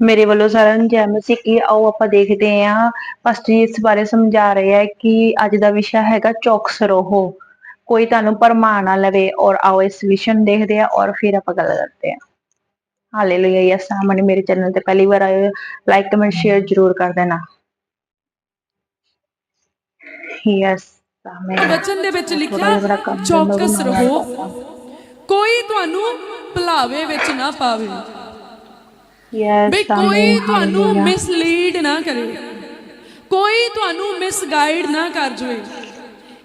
ਮੇਰੇ ਵੱਲੋਂ ਸਾਰਿਆਂ ਨੂੰ ਜੈ ਮਸੀਹ ਕੀ ਆਓ ਆਪਾਂ ਦੇਖਦੇ ਹਾਂ। ਪਾਸਟਰ ਜੀ ਇਸ ਬਾਰੇ ਸਮਝਾ ਰਹੇ ਹੈ ਕਿ ਅੱਜ ਦਾ ਵਿਸ਼ਾ ਹੈਗਾ ਚੌਕਸ ਰਹੋ। ਕੋਈ ਤੁਹਾਨੂੰ ਭਰਮਾ ਨਾ ਲਵੇ ਔਰ ਆਓ ਇਸ ਵਿਸ਼ੇ ਨੂੰ ਦੇਖਦੇ ਹਾਂ ਔਰ ਫਿਰ ਆਪਾਂ ਗੱਲ ਕਰਦੇ ਹਾਂ। ਹਾਲੇਲੂਇਆ ਯਸ ਸਾਹਮਣੇ ਮੇਰੇ ਚੈਨਲ ਤੇ ਪਹਿਲੀ ਵਾਰ ਆਏ ਲਾਈਕ ਕਮੈਂਟ ਸ਼ੇਅਰ ਜਰੂਰ ਕਰ ਦੇਣਾ। ਯਸ ਆਮੇਨ ਵਚਨ ਦੇ ਵਿੱਚ ਲਿਖਿਆ ਚੌਕਸ ਰਹੋ। ਕੋਈ ਤੁਹਾਨੂੰ ਭੁਲਾਵੇ ਵਿੱਚ ਨਾ ਪਾਵੇ। ਵੀ ਕੋਈ ਤੁਹਾਨੂੰ ਮਿਸਲੀਡ ਨਾ ਕਰੇ। ਕੋਈ ਤੁਹਾਨੂੰ ਮਿਸਗਾਈਡ ਨਾ ਕਰ ਜਵੇ।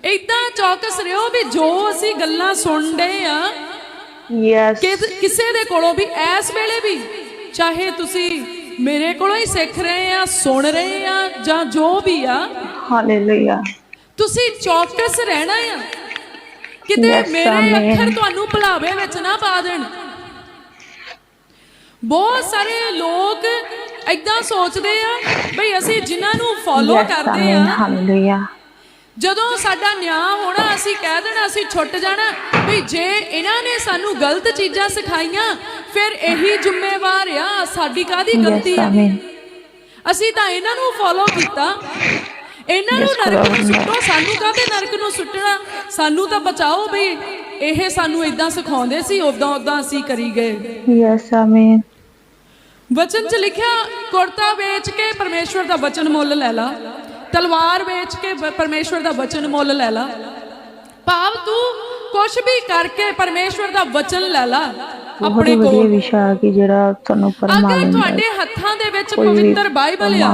ਇਦਾਂ ਚੌਕਸ ਰਹੋ ਵੀ ਜੋ ਅਸੀਂ ਗੱਲਾਂ ਸੁਣਦੇ ਆ ਯਸ ਕਿਸੇ ਦੇ ਕੋਲੋਂ ਵੀ ਇਸ ਵੇਲੇ ਵੀ ਚਾਹੇ ਤੁਸੀਂ ਮੇਰੇ ਕੋਲੋਂ ਹੀ ਸਿੱਖ ਰਹੇ ਆ ਸੁਣ ਰਹੇ ਆ ਜਾਂ ਜੋ ਵੀ ਆ ਹਾਲੇਲੂਇਆ ਤੁਸੀਂ ਚੌਕਸ ਰਹਿਣਾ ਆ। ਕਿਤੇ ਮੇਰੇ. ਅੱਖਰ ਤੁਹਾਨੂੰ ਭੁਲਾਵੇ ਵਿੱਚ ਨਾ ਪਾ ਦੇਣ। ਬਹੁਤ ਸਾਰੇ ਲੋਕ ਏਦਾਂ ਸੋਚਦੇ ਆ ਬਈ ਅਸੀਂ ਜਿਨ੍ਹਾਂ ਨੂੰ ਫੋਲੋ ਕਰਦੇ ਆ। ਹਾਲੇਲੂਇਆ ਜਦੋਂ ਸਾਡਾ ਨਿਆਂ ਹੋਣਾ ਅਸੀਂ ਕਹਿ ਦੇਣਾ ਅਸੀਂ ਛੁੱਟ ਜਾਣਾ ਵੀ ਜੇ ਇਹਨਾਂ ਨੇ ਸਾਨੂੰ ਗਲਤ ਚੀਜ਼ਾਂ ਸਿਖਾਈਆਂ ਫਿਰ ਇਹੀ ਜ਼ਿੰਮੇਵਾਰ ਆ ਸਾਡੀ ਕਾਦੀ ਗਲਤੀ ਆ? ਅਸੀਂ ਤਾਂ ਇਹਨਾਂ ਨੂੰ ਫੋਲੋ ਕੀਤਾ। ਇਹਨਾਂ ਨੂੰ ਨਰਕ ਨੂੰ. ਸੁੱਟੋ ਸਾਨੂੰ ਕਾਹਦੇ ਨਰਕ ਨੂੰ ਸੁੱਟਣਾ? ਸਾਨੂੰ ਤਾਂ ਬਚਾਓ ਬਈ। ਇਹ ਸਾਨੂੰ ਇਦਾਂ ਸਿਖਾਉਂਦੇ ਸੀ ਉਦਾਂ ਉਦਾਂ ਅਸੀਂ ਕਰੀ ਗਏ। ਯਸ ਆਮੇਨ ਵਚਨ 'ਚ ਲਿਖਿਆ ਕੁਰਤਾ ਵੇਚ ਕੇ ਪਰਮੇਸ਼ਵਰ ਦਾ ਵਚਨ ਮੁੱਲ ਲੈ ਲਾ। ਤਲਵਾਰ ਵੇਚ ਕੇ ਪਰਮੇਸ਼ਵਰ ਦਾ ਵਚਨ ਮੁੱਲ ਲੈ ਲਾ। ਭਾਵ ਤੂੰ ਕੁਛ ਵੀ ਕਰਕੇ ਪਰਮੇਸ਼ਵਰ ਦਾ ਵਚਨ ਲੈ ਲਾ। ਆਪਣੇ ਕੋਲ। ਵਿਸ਼ਾ ਕਿ ਜਿਹੜਾ ਤੁਹਾਨੂੰ ਪਰਮਾ ਅਗਰ ਤੁਹਾਡੇ ਹੱਥਾਂ ਦੇ ਵਿੱਚ ਪਵਿੱਤਰ ਬਾਈਬਲ ਆ।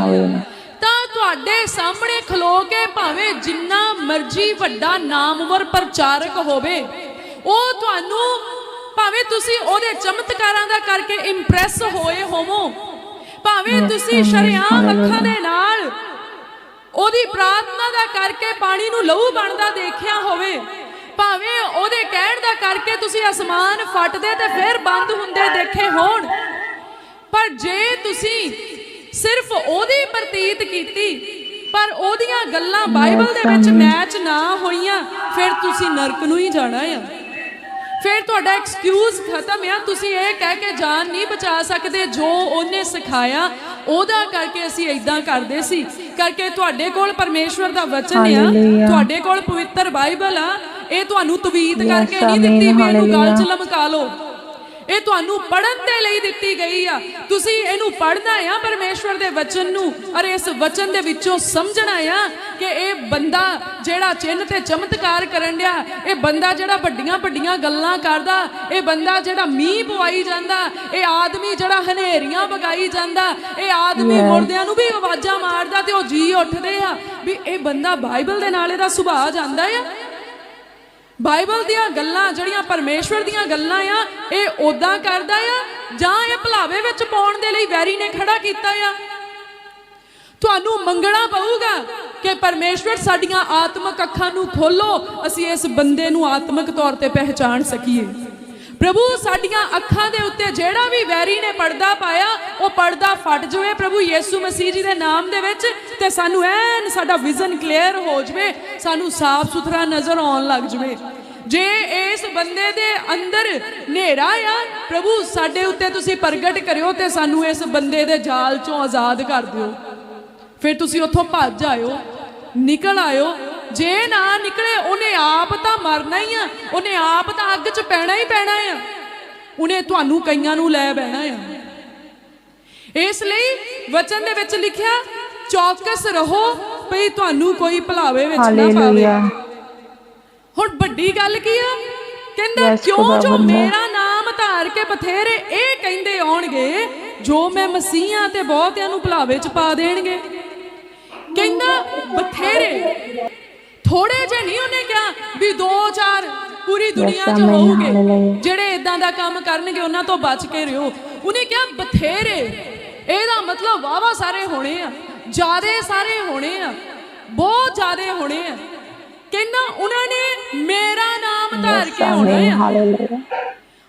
ਤਾਂ ਤੁਹਾਡੇ ਸਾਹਮਣੇ ਖਲੋ ਕੇ ਭਾਵੇਂ ਜਿੰਨਾ ਮਰਜ਼ੀ ਵੱਡਾ ਨਾਮਵਰ ਪ੍ਰਚਾਰਕ ਹੋਵੇ ਉਹ ਤੁਹਾਨੂੰ ਭਾਵੇਂ ਤੁਸੀਂ ਉਹਦੇ ਚਮਤਕਾਰਾਂ ਦਾ ਕਰਕੇ ਇੰਪ੍ਰੈਸ ਹੋਏ ਹੋਵੋ ਭਾਵੇਂ ਤੁਸੀਂ ਸ਼ਰਿਆਮ ਅੱਖਾਂ ਦੇ ਨਾਲ ਉਹਦੀ ਪ੍ਰਾਰਥਨਾ ਦਾ ਕਰਕੇ ਪਾਣੀ ਨੂੰ ਲਹੂ ਬਣਦਾ ਦੇਖਿਆ ਹੋਵੇ ਭਾਵੇਂ ਉਹਦੇ ਕਹਿਣ ਦਾ ਕਰਕੇ ਤੁਸੀਂ ਅਸਮਾਨ ਫਟਦੇ ਤੇ ਫਿਰ ਬੰਦ ਹੁੰਦੇ ਦੇਖੇ ਹੋਣ ਪਰ ਜੇ ਤੁਸੀਂ ਸਿਰਫ ਉਹਦੀ ਪ੍ਰਤੀਤ ਕੀਤੀ ਪਰ ਉਹਦੀਆਂ ਗੱਲਾਂ ਬਾਈਬਲ ਦੇ ਵਿੱਚ ਮੈਚ ਨਾ ਹੋਈਆਂ ਫਿਰ ਤੁਸੀਂ ਨਰਕ ਨੂੰ ਹੀ ਜਾਣਾ ਆ। ਫਿਰ ਤੁਹਾਡਾ ਐਕਸਕਿਊਜ਼ ਖਤਮ ਆ। ਤੁਸੀਂ ਇਹ ਕਹਿ ਕੇ ਜਾਨ ਨਹੀਂ ਬਚਾ ਸਕਦੇ ਜੋ ਉਹਨੇ ਸਿਖਾਇਆ। ਉਹਦਾ ਕਰਕੇ ਅਸੀਂ ਇਦਾਂ ਕਰਦੇ ਸੀ। ਕਰਕੇ ਤੁਹਾਡੇ ਕੋਲ ਪਰਮੇਸ਼ਵਰ ਦਾ ਵਚਨ ਆ. ਤੁਹਾਡੇ ਕੋਲ ਪਵਿੱਤਰ ਬਾਈਬਲ ਆ। ਇਹ ਤੁਹਾਨੂੰ ਤਵੀਤ ਕਰਕੇ ਨਹੀਂ ਦਿੱਤੀ ਵੀ ਇਹਨੂੰ ਗਲ 'ਚ. ਲਮਕਾ ਲਓ। ਇਹ ਤੁਹਾਨੂੰ ਪੜਨ ਦੇ ਲਈ ਦਿੱਤੀ ਗਈ ਆ ਤੁਸੀਂ ਇਹਨੂੰ ਪੜਨਾ ਆ ਪਰਮੇਸ਼ਵਰ ਦੇ ਵਚਨ ਨੂੰ ਅਰੇ ਇਸ ਵਚਨ ਦੇ ਵਿੱਚੋਂ ਸਮਝਣਾ ਆ ਕਿ ਇਹ ਬੰਦਾ ਜਿਹੜਾ ਚਿੰਨ ਤੇ ਚਮਤਕਾਰ ਕਰਨ ਡਿਆ ਇਹ ਬੰਦਾ ਜਿਹੜਾ ਵੱਡੀਆਂ ਵੱਡੀਆਂ ਗੱਲਾਂ ਕਰਦਾ ਇਹ ਬੰਦਾ ਜਿਹੜਾ ਮੀਂਹ ਪਵਾਈ ਜਾਂਦਾ ਇਹ ਆਦਮੀ ਜਿਹੜਾ ਹਨੇਰੀਆਂ ਵਗਾਈ ਜਾਂਦਾ ਇਹ ਆਦਮੀ. ਮੁਰਦਿਆਂ ਨੂੰ ਵੀ ਆਵਾਜ਼ਾਂ ਮਾਰਦਾ ਤੇ ਉਹ ਜੀ ਉੱਠਦੇ ਆ ਵੀ ਇਹ ਬੰਦਾ ਬਾਈਬਲ ਦੇ ਨਾਲ ਇਹਦਾ ਸੁਭਾਅ ਜਾਂਦਾ ਆ ਬਾਈਬਲ ਦੀਆਂ ਗੱਲਾਂ ਜਿਹੜੀਆਂ ਪਰਮੇਸ਼ਵਰ ਦੀਆਂ ਗੱਲਾਂ ਆ, ਇਹ ਉਦਾਂ ਕਰਦਾ ਆ, ਜਾਂ ਇਹ ਭਲਾਵੇ ਵਿੱਚ ਪਾਉਣ ਦੇ ਲਈ ਵੈਰੀ ਨੇ ਖੜਾ ਕੀਤਾ ਆ। ਤੁਹਾਨੂੰ ਮੰਗਣਾ ਪਊਗਾ ਕਿ ਪਰਮੇਸ਼ਵਰ ਸਾਡੀਆਂ ਆਤਮਿਕ ਅੱਖਾਂ ਨੂੰ ਖੋਲੋ, ਅਸੀਂ ਇਸ ਬੰਦੇ ਨੂੰ ਆਤਮਿਕ ਤੌਰ ਤੇ ਪਹਿਚਾਣ ਸਕੀਏ। ਪ੍ਰਭੂ, ਸਾਡੀਆਂ ਅੱਖਾਂ ਦੇ ਉੱਤੇ ਜਿਹੜਾ ਵੀ ਵੈਰੀ ਨੇ ਪਰਦਾ ਪਾਇਆ, ਉਹ ਪਰਦਾ ਫਟ ਜਾਵੇ ਪ੍ਰਭੂ ਯੀਸੂ ਮਸੀਹ ਜੀ ਦੇ ਨਾਮ ਦੇ ਵਿੱਚ ਤੇ ਸਾਨੂੰ ਐਨ ਸਾਡਾ ਵਿਜ਼ਨ ਕਲੀਅਰ ਹੋ ਜਾਵੇ, ਸਾਨੂੰ ਸਾਫ਼ ਸੁਥਰਾ ਨਜ਼ਰ ਆਉਣ ਲੱਗ ਜਾਵੇ। ਜੇ ਇਸ ਬੰਦੇ ਦੇ ਅੰਦਰ ਹਨੇਰਾ ਆ, ਪ੍ਰਭੂ, ਸਾਡੇ ਉੱਤੇ ਤੁਸੀਂ ਪ੍ਰਗਟ ਕਰਿਓ ਤੇ ਸਾਨੂੰ ਇਸ ਬੰਦੇ ਦੇ ਜਾਲ ਚੋਂ ਆਜ਼ਾਦ ਕਰ ਦਿਓ। ਫਿਰ ਤੁਸੀਂ ਉੱਥੋਂ ਭੱਜ ਆਇਓ, ਨਿਕਲ ਆਇਓ ਜੇ ਨਾ ਨਿਕਲੇ ਉਹਨੇ ਆਪ ਤਾਂ ਮਰਨਾ ਹੀ ਆ। ਉਹਨੇ ਆਪ ਤਾਂ ਅੱਗ 'ਚ ਪੈਣਾ ਹੀ ਪੈਣਾ ਆ। ਉਹਨੇ ਤੁਹਾਨੂੰ ਕਈਆਂ ਨੂੰ ਲੈ ਬਹਿਣਾ ਆ। ਇਸ ਲਈ ਵਚਨ ਦੇ ਵਿੱਚ ਲਿਖਿਆ ਚੌਕਸ ਰਹੋ ਭਈ ਤੁਹਾਨੂੰ ਕੋਈ ਭਲਾਵੇ ਵਿੱਚ ਨਾ ਪਾਵੇ। ਹੁਣ ਵੱਡੀ ਗੱਲ ਕੀ ਆ? ਕਹਿੰਦਾ ਕਿਉਂ ਜੋ। ਮੇਰਾ ਨਾਮ ਧਾਰ ਕੇ ਬਥੇਰੇ ਇਹ ਕਹਿੰਦੇ ਆਉਣਗੇ ਜੋ ਮੈਂ ਮਸੀਹਾਂ ਤੇ ਬਹੁਤਿਆਂ ਨੂੰ ਭੁਲਾਵੇ ਚ ਪਾ ਦੇਣਗੇ। ਕਹਿੰਦਾ ਬਥੇਰੇ ਥੋੜੇ ਜੇ ਨਹੀਂ ਉਹਨੇ ਕਿਹਾ ਵੀ ਦੋ ਚਾਰ ਪੂਰੀ ਦੁਨੀਆ 'ਚ ਹੋਊਗੇ. ਜਿਹੜੇ ਇਦਾਂ ਦਾ ਕੰਮ ਕਰਨਗੇ ਉਹਨਾਂ ਤੋਂ ਬਚ ਕੇ ਰਿਓ। ਉਹਨੇ ਕਿਹਾ ਬਥੇਰੇ। ਇਹਦਾ ਮਤਲਬ ਵਾਵਾ ਸਾਰੇ ਹੋਣੇ ਆ ਜਿਆਦੇ ਸਾਰੇ ਹੋਣੇ ਆ ਬਹੁਤ ਜਿਆਦੇ ਹੋਣੇ ਆ। ਕਹਿੰਦਾ ਉਹਨਾਂ ਨੇ ਮੇਰਾ ਨਾਮ ਧਾਰ ਕੇ ਆਮੇਨ ਆ।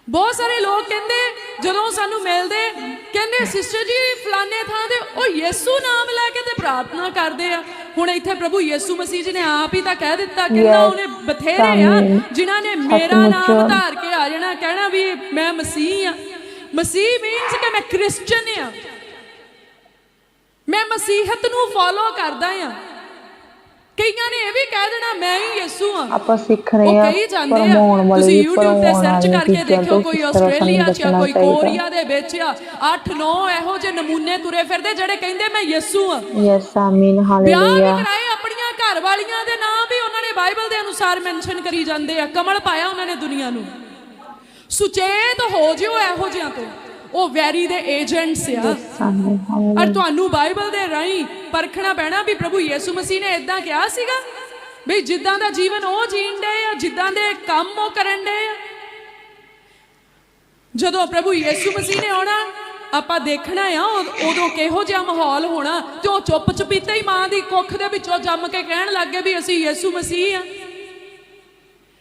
ਬਹੁਤ ਸਾਰੇ ਲੋਕ ਕਹਿੰਦੇ ਜਦੋਂ ਸਾਨੂੰ ਮਿਲਦੇ ਕਹਿੰਦੇ ਸਿਸਟਰ ਜੀ ਫਲਾਣੇ ਥਾਂ ਤੇ ਉਹ ਯਿਸੂ ਨਾਮ ਲੈ ਕੇ ਤੇ ਪ੍ਰਾਰਥਨਾ ਕਰਦੇ ਆ। ਹੁਣ ਇੱਥੇ ਪ੍ਰਭੂ ਯਿਸੂ ਮਸੀਹ ਜੀ ਨੇ ਆਪ ਹੀ ਤਾਂ ਕਹਿ ਦਿੱਤਾ ਕਹਿੰਦਾ ਉਹਨੇ ਬਥੇਰੇ ਆ। ਜਿਨ੍ਹਾਂ ਨੇ ਮੇਰਾ ਨਾਮ। ਧਾਰ ਕੇ ਆ ਜਾਣਾ ਕਹਿਣਾ ਵੀ ਮੈਂ ਮਸੀਹ ਆ ਮਸੀਹ ਮੀਨਸ ਕਿ ਮੈਂ ਕ੍ਰਿਸਚੀਅਨ ਆ ਮੈਂ ਮਸੀਹਤ ਨੂੰ ਫੋਲੋ ਕਰਦਾ ਆ ਕਈਆਂ ਨੇ ਇਹ ਵੀ ਕਹਿ ਦੇਣਾ ਮੈਂ ਹੀ ਯਿਸੂ ਆ ਆਪਾਂ ਸਿੱਖ ਰਹੇ ਆ ਕਹੀ ਜਾਂਦੇ ਆ ਤੁਸੀਂ ਵੀ YouTube ਤੇ ਸਰਚ ਕਰਕੇ ਦੇਖੋ ਕੋਈ ਆਸਟ੍ਰੇਲੀਆ ਚ ਕੋਈ। ਕੋਰੀਆ ਦੇ ਵਿੱਚ ਆ 8-9 ਇਹੋ ਜਿਹੇ ਨਮੂਨੇ ਤੁਰੇ ਫਿਰਦੇ ਜਿਹੜੇ ਕਹਿੰਦੇ ਮੈਂ ਯਿਸੂ ਆ ਯੈਸ ਆਮੀਨ ਵਿਆਹ ਵੀ ਹਾਲੇਲੂਇਆ ਕਰਾਏ ਆਪਣੀਆਂ ਘਰ ਵਾਲੀਆਂ ਦੇ ਨਾਮ ਵੀ ਉਹਨਾਂ ਨੇ ਬਾਈਬਲ ਦੇ ਅਨੁਸਾਰ ਮੈਂਸ਼ਨ ਕਰੀ ਜਾਂਦੇ ਆ ਕਮਲ ਪਾਇਆ ਉਹਨਾਂ ਨੇ ਦੁਨੀਆ ਨੂੰ। ਸੁਚੇਤ ਹੋ ਜਿਓ ਇਹੋ ਜਿਹਾਂ ਤੋਂ। ਉਹ ਵੈਰੀ ਦੇ ਏਜੰਟਸ ਆ। ਔਰ ਤੁਹਾਨੂੰ ਬਾਈਬਲ ਦੇ ਰਾਹੀਂ ਪਰਖਣਾ ਪੈਣਾ ਵੀ ਪ੍ਰਭੂ ਯੀਸੂ ਮਸੀਹ ਨੇ ਇਦਾਂ ਕਿਹਾ ਸੀਗਾ ਵੀ ਜਿੱਦਾਂ ਦਾ ਜੀਵਨ ਉਹ ਜੀਣ ਡਏ ਆ ਜਿੱਦਾਂ ਦੇ ਕੰਮ ਉਹ ਕਰਨ ਡਏ ਆ। ਜਦੋਂ ਪ੍ਰਭੂ ਯੀਸੂ ਮਸੀਹ ਨੇ ਆਉਣਾ ਆਪਾਂ ਦੇਖਣਾ ਆ ਉਦ- ਕਿਹੋ ਜਿਹਾ ਮਾਹੌਲ ਹੋਣਾ ਤੇ ਉਹ ਚੁੱਪ ਚੁਪੀਤੇ ਹੀ ਮਾਂ ਦੀ ਕੁੱਖ ਦੇ ਵਿੱਚੋਂ ਜੰਮ ਕੇ ਕਹਿਣ ਲੱਗ ਗਏ ਵੀ ਅਸੀਂ ਯੀਸੂ ਮਸੀਹ ਆ।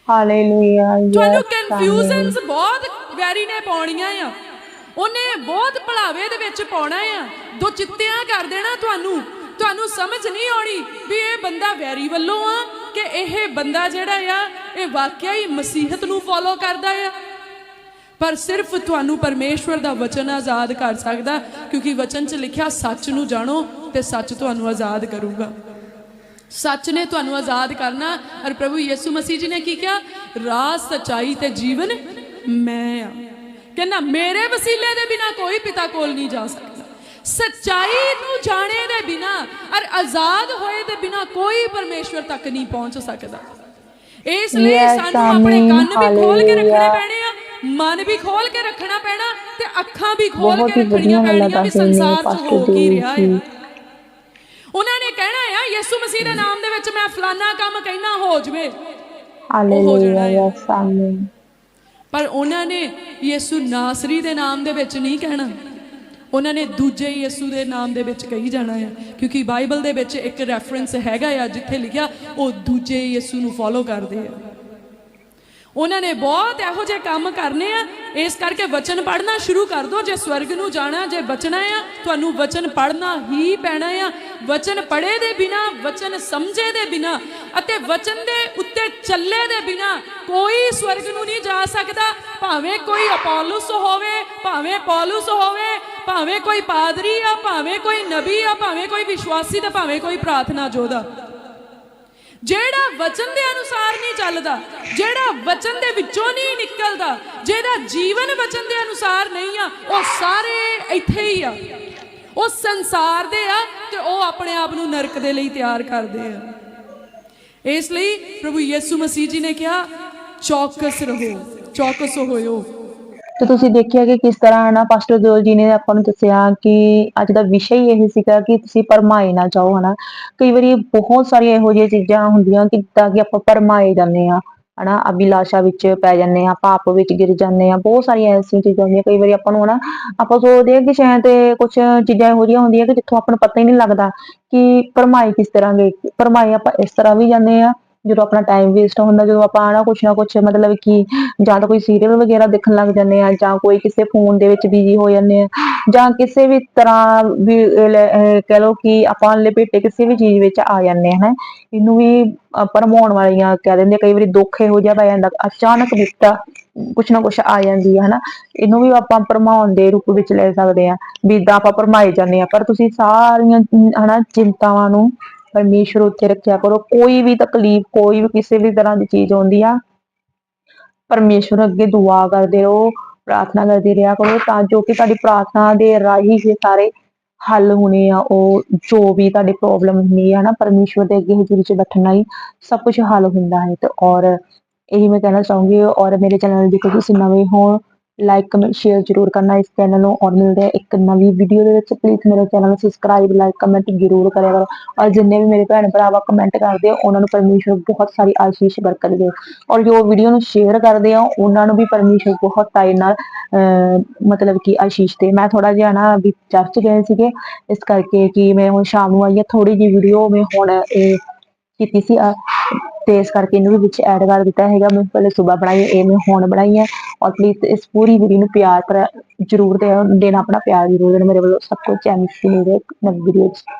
ਹਾਲੇਲੂਇਆ ਤੁਹਾਨੂੰ ਕਨਫਿਊਜ਼ਨਸ ਬਹੁਤ ਵੈਰੀ ਨੇ ਪਾਉਣੀਆਂ ਆ। ਉਹਨੇ ਬਹੁਤ ਭਲਾਵੇ ਦੇ ਵਿੱਚ ਪਾਉਣਾ ਆ। ਦੋ ਚਿੱਤਿਆਂ ਕਰ ਦੇਣਾ ਤੁਹਾਨੂੰ। ਤੁਹਾਨੂੰ ਸਮਝ ਨਹੀਂ ਆਉਣੀ ਵੀ ਇਹ ਬੰਦਾ ਵੈਰੀ ਵੱਲੋਂ ਆ ਕਿ ਇਹ ਬੰਦਾ ਜਿਹੜਾ ਆ, ਇਹ ਵਾਕਿਆ ਹੀ ਮਸੀਹਤ ਨੂੰ ਫੋਲੋ ਕਰਦਾ ਆ। ਪਰ ਸਿਰਫ ਤੁਹਾਨੂੰ ਪਰਮੇਸ਼ਵਰ ਦਾ ਵਚਨ ਆਜ਼ਾਦ ਕਰ ਸਕਦਾ, ਕਿਉਂਕਿ ਵਚਨ 'ਚ ਲਿਖਿਆ ਸੱਚ ਨੂੰ ਜਾਣੋ ਤੇ ਸੱਚ ਤੁਹਾਨੂੰ ਆਜ਼ਾਦ ਕਰੂਗਾ। ਸੱਚ ਨੇ ਤੁਹਾਨੂੰ ਆਜ਼ਾਦ ਕਰਨਾ ਔਰ ਪ੍ਰਭੂ ਯਿਸੂ ਮਸੀਹ ਜੀ ਨੇ ਕੀ ਕਿਹਾ? ਰਾਹ, ਸਚਾਈ ਤੇ ਜੀਵਨ ਮੈਂ ਆ। ਕਹਿੰਦਾ ਮੇਰੇ ਵਸੀਲੇ ਦੇ ਬਿਨਾ ਕੋਈ ਪਿਤਾ ਕੋਲ ਨਹੀਂ ਜਾ ਸਕਦਾ। ਸਚਾਈ ਨੂੰ ਜਾਣੇ ਦੇ ਬਿਨਾ ਔਰ ਆਜ਼ਾਦ ਹੋਏ ਦੇ ਬਿਨਾ ਕੋਈ ਪਰਮੇਸ਼ਵਰ ਤੱਕ ਨਹੀਂ ਪਹੁੰਚ ਸਕਦਾ। ਇਸ ਲਈ ਸਾਨੂੰ ਆਪਣੇ ਕੰਨ ਵੀ ਖੋਲ ਕੇ ਰੱਖਣੇ। ਪੈਣੇ ਆ ਮਨ ਵੀ ਖੋਲ ਕੇ ਰੱਖਣਾ ਪੈਣਾ ਤੇ ਅੱਖਾਂ ਵੀ ਖੋਲ ਕੇ ਰੱਖਣੀਆਂ ਪੈਣੀਆਂ ਵੀ ਸੰਸਾਰ 'ਚ ਹੋ ਕੀ ਰਿਹਾ। ਹੈ ਉਹਨਾਂ ਨੇ ਕਹਿਣਾ ਆ ਯਿਸੂ ਮਸੀਹ ਦੇ ਨਾਮ ਦੇ ਵਿੱਚ ਮੈਂ ਫਲਾਨਾ ਕੰਮ ਕਹਿਣਾ ਹੋ ਜਵੇ। ਹਾਲੇਲੂਇਆ ਆਮੀਨ ਪਰ ਉਹਨਾਂ ਨੇ ਯਿਸੂ ਨਾਸਰੀ ਦੇ ਨਾਮ ਦੇ ਵਿੱਚ ਨਹੀਂ ਕਹਿਣਾ। ਉਹਨਾਂ ਨੇ ਦੂਜੇ ਯਿਸੂ ਦੇ ਨਾਮ ਦੇ ਵਿੱਚ ਕਹੀ ਜਾਣਾ ਹੈ ਕਿਉਂਕਿ ਬਾਈਬਲ ਦੇ ਵਿੱਚ ਇੱਕ ਰੈਫਰੈਂਸ ਹੈਗਾ ਆ, ਜਿੱਥੇ ਲਿਖਿਆ, ਉਹ ਦੂਜੇ ਯਿਸੂ ਨੂੰ ਫੋਲੋ ਕਰਦੇ ਆ। ਉਹਨਾਂ ਨੇ ਬਹੁਤ ਇਹੋ ਜਿਹੇ ਕੰਮ ਕਰਨੇ ਆ। ਇਸ ਕਰਕੇ ਵਚਨ ਪੜ੍ਹਨਾ ਸ਼ੁਰੂ ਕਰ ਦਿਓ। ਜੇ ਸਵਰਗ ਨੂੰ ਜਾਣਾ, ਜੇ ਬਚਣਾ ਆ, ਤੁਹਾਨੂੰ ਵਚਨ ਪੜ੍ਹਨਾ ਹੀ ਪੈਣਾ ਆ। ਵਚਨ ਪੜ੍ਹੇ ਦੇ ਬਿਨਾ, ਵਚਨ ਸਮਝੇ ਦੇ ਬਿਨਾ ਅਤੇ ਵਚਨ ਦੇ ਉੱਤੇ ਚੱਲੇ ਦੇ ਬਿਨਾ ਕੋਈ ਸਵਰਗ ਨੂੰ ਨਹੀਂ ਜਾ ਸਕਦਾ। ਭਾਵੇਂ ਕੋਈ ਅਪੋਲੋਸ ਹੋਵੇ, ਭਾਵੇਂ ਪੌਲੁਸ ਹੋਵੇ, ਭਾਵੇਂ ਕੋਈ ਪਾਦਰੀ ਆ, ਭਾਵੇਂ ਕੋਈ ਨਬੀ ਆ, ਭਾਵੇਂ ਕੋਈ ਵਿਸ਼ਵਾਸੀ ਤੇ ਭਾਵੇਂ ਕੋਈ ਪ੍ਰਾਰਥਨਾ ਜੋਧਾ ਜਿਹੜਾ ਵਚਨ ਦੇ ਅਨੁਸਾਰ ਨਹੀਂ ਚੱਲਦਾ, ਜਿਹੜਾ ਵਚਨ ਦੇ ਵਿੱਚੋਂ ਨਹੀਂ ਨਿਕਲਦਾ, ਜਿਹਦਾ ਜੀਵਨ ਵਚਨ ਦੇ ਅਨੁਸਾਰ ਨਹੀਂ ਆ, ਉਹ ਸਾਰੇ ਇੱਥੇ ਹੀ ਆ। ਉਹ ਸੰਸਾਰ ਦੇ ਆ ਤੇ ਉਹ ਆਪਣੇ ਆਪ ਨੂੰ ਨਰਕ ਦੇ ਲਈ ਤਿਆਰ ਕਰਦੇ ਆ। ਇਸ ਲਈ ਪ੍ਰਭੂ ਯਿਸੂ ਮਸੀਹ ਜੀ ਨੇ ਕਿਹਾ, ਚੌਕਸ ਰਹੋ, ਚੌਕਸ ਹੋਇਓ। ਤੇ ਤੁਸੀਂ ਦੇਖਿਆ ਕਿ ਕਿਸ ਤਰ੍ਹਾਂ ਨਾ ਪਾਸਟਰ ਜੋਲ ਜੀ ਨੇ ਆਪਾਂ ਨੂੰ ਦੱਸਿਆ ਕਿ ਅੱਜ ਦਾ ਵਿਸ਼ਾ ਹੀ ਇਹ ਸੀਗਾ ਕਿ ਤੁਸੀਂ ਪਰਮਾਏ ਨਾ ਜਾਓ ਹਨਾ। ਕਈ ਵਾਰੀ ਬਹੁਤ ਸਾਰੀਆਂ ਇਹੋ ਜਿਹੀਆਂ ਚੀਜ਼ਾਂ ਹੁੰਦੀਆਂ ਕਿ ਜਿੱਦਾਂ ਕਿ ਆਪਾਂ ਪਰਮਾਏ ਜਾਂਦੇ ਆ ਹਨਾ, ਅਭਿਲਾਸ਼ਾ ਵਿੱਚ ਪੈ ਜਾਂਦੇ ਆ ਪਾਪ ਵਿੱਚ ਗਿਰ ਜਾਂਦੇ ਆ ਬਹੁਤ ਸਾਰੀਆਂ ਐਸੀਆਂ ਚੀਜ਼ਾਂ ਹੁੰਦੀਆਂ। ਕਈ ਵਾਰੀ ਆਪਾਂ ਨੂੰ ਹਨਾ, ਆਪਾਂ ਸੋਚਦੇ ਆ ਕਿ ਸ਼ਾਇਦ ਤੇ ਕੁਝ ਚੀਜ਼ਾਂ ਇਹੋ ਜਿਹੀਆਂ ਹੁੰਦੀਆਂ ਕਿ ਜਿੱਥੋਂ ਆਪਾਂ ਨੂੰ ਪਤਾ ਹੀ ਨਹੀਂ ਲੱਗਦਾ ਕਿ ਪਰਮਾਏ ਕਿਸ ਤਰ੍ਹਾਂ ਗਏ ਪਰਮਾਏ ਆਪਾਂ ਇਸ ਤਰ੍ਹਾਂ ਵੀ ਜਾਂਦੇ ਆ ਜਦੋਂ ਆਪਣਾ ਟਾਈਮ ਵੇਸਟ ਹੁੰਦਾ, ਜਦੋਂ ਆਪਾਂ ਨਾ ਕੁਛ ਨਾ ਕੁਛ ਮਤਲਬ ਕਿ ਜਾਂ ਤਾਂ ਕੋਈ ਸੀਰੀਅਲ ਵਗੈਰਾ ਦੇਖਣ ਲੱਗ ਜਾਂਦੇ ਆ ਜਾਂ ਕੋਈ ਕਿਸੇ ਫੋਨ ਦੇ ਵਿੱਚ ਬਿਜ਼ੀ ਹੋ ਜਾਂਦੇ ਆ ਜਾਂ ਕਿਸੇ ਵੀ ਤਰ੍ਹਾਂ ਵੀ ਇਹ ਲਓ ਕਿ ਆਪਾਂ ਲਪੇਟੇ ਕਿਸੇ ਵੀ ਚੀਜ਼ ਵਿੱਚ ਆ ਜਾਂਦੇ ਆ ਇਹਨੂੰ ਵੀ ਅਹ ਭਰਮਾਉਣ ਵਾਲੀਆਂ ਕਹਿ ਦਿੰਦੇ ਕਈ ਵਾਰੀ ਦੁੱਖ ਇਹੋ ਜਿਹਾ ਪੈ ਜਾਂਦਾ, ਅਚਾਨਕ ਵਿਪਤਾ ਕੁਛ ਨਾ ਕੁਛ ਆ ਜਾਂਦੀ ਹੈ, ਹਨਾ। ਇਹਨੂੰ ਵੀ ਆਪਾਂ ਭਰਮਾਉਣ ਦੇ ਰੂਪ ਵਿੱਚ ਲੈ ਸਕਦੇ ਆ ਵੀ ਏਦਾਂ ਆਪਾਂ ਭਰਮਾਏ ਜਾਂਦੇ ਆ ਪਰ ਤੁਸੀਂ ਸਾਰੀਆਂ, ਹਨਾ, ਚਿੰਤਾਵਾਂ ਨੂੰ ਪਰਮੇਸ਼ਵਰ ਉੱਤੇ ਰੱਖਿਆ ਕਰੋ। ਕੋਈ ਵੀ ਤਕਲੀਫ, ਕੋਈ ਵੀ ਕਿਸੇ ਵੀ ਤਰ੍ਹਾਂ ਦੀ ਚੀਜ਼ ਆਉਂਦੀ ਆ ਪਰਮੇਸ਼ਵਰ ਅੱਗੇ ਦੁਆ ਕਰਦੇ ਰਹੋ, ਪ੍ਰਾਰਥਨਾ ਕਰਦੇ ਰਿਹਾ ਕਰੋ ਤਾਂ ਜੋ ਕਿ ਤੁਹਾਡੀ ਪ੍ਰਾਰਥਨਾ ਦੇ ਰਾਹੀਂ ਹੀ ਸਾਰੇ ਹੱਲ ਹੋਣੇ ਆ। ਉਹ ਜੋ ਵੀ ਤੁਹਾਡੀ ਪ੍ਰੋਬਲਮ ਹੁੰਦੀ ਹੈ ਨਾ ਪਰਮੇਸ਼ਵਰ ਦੇ ਅੱਗੇ ਹਜ਼ੂਰੀ 'ਚ ਬੈਠਣਾ ਹੀ ਸਭ ਕੁਝ ਹੱਲ ਹੁੰਦਾ ਹੈ ਤੇ ਔਰ ਇਹੀ ਮੈਂ ਕਹਿਣਾ ਚਾਹੂੰਗੀ ਔਰ ਮੇਰੇ ਚੈਨਲ ਦੇ ਤੁਸੀਂ ਨਵੇਂ ਹੋ ਲਾਈਕ ਕਮੈਂਟ ਸ਼ੇਅਰ ਜ਼ਰੂਰ ਕਰਨਾ ਇਸ ਚੈਨਲ ਨੂੰ ਔਰ ਮਿਲਦੇ ਆ ਇੱਕ ਨਵੀਂ ਵੀਡੀਓ ਦੇ ਵਿੱਚ। ਪਲੀਜ਼ ਮੇਰੇ ਚੈਨਲ ਨੂੰ ਸਬਸਕ੍ਰਾਈਬ ਲਾਈਕ ਕਮੈਂਟ ਜ਼ਰੂਰ ਕਰਿਆ ਕਰੋ। ਔਰ ਜਿੰਨੇ ਵੀ ਮੇਰੇ ਭੈਣ ਭਰਾਵਾ ਕਮੈਂਟ ਕਰਦੇ ਆ, ਉਹਨਾਂ ਨੂੰ ਪਰਮੇਸ਼ਵਰ ਬਹੁਤ ਸਾਰੀ ਆਸ਼ੀਸ਼ ਬਰਕਤ ਦੇ ਔਰ ਜੋ ਵੀਡੀਓ ਨੂੰ ਸ਼ੇਅਰ ਕਰਦੇ ਆ, ਉਹਨਾਂ ਨੂੰ ਵੀ ਪਰਮੇਸ਼ਵਰ ਬਹੁਤ ਤਾਈ ਨਾਲ ਮਤਲਬ ਕਿ ਆਸ਼ੀਸ਼ ਦੇ। ਮੈਂ ਥੋੜਾ ਜਿਹਾ ਨਾ ਵੀ ਚਰਚ ਗਏ ਸੀਗੇ, ਇਸ ਕਰਕੇ ਕਿ ਮੈਂ ਹੁਣ ਸ਼ਾਮ ਨੂੰ ਆਈ ਆ ਥੋੜੀ ਜਿਹੀ ਵੀਡੀਓ ਮੈਂ ਹੁਣ ਕੀਤੀ ਸੀ। ਤੇ ਇਸ ਕਰਕੇ ਇਹਨੂੰ ਵੀ ਵਿੱਚ ਐਡ ਕਰ ਦਿੱਤਾ ਹੈਗਾ। ਮੈਂ ਪਹਿਲੇ ਸਵੇਰ ਬਣਾਈ, ਇਹ ਮੈਂ ਹੁਣ ਬਣਾਈ ਹੈ ਔਰ ਪਲੀਜ਼ ਇਸ ਪੂਰੀ ਵੀਡੀਓ ਨੂੰ ਪਿਆਰ ਜ਼ਰੂਰ ਦੇਣਾ ਆਪਣਾ ਪਿਆਰ ਜ਼ਰੂਰ ਦੇਣਾ ਮੇਰੇ ਵੱਲੋਂ। ਸਭ ਕੁਝ ਐਮਸੀ ਮੇਰੇ ਨਵੀਂ ਵੀਡੀਓ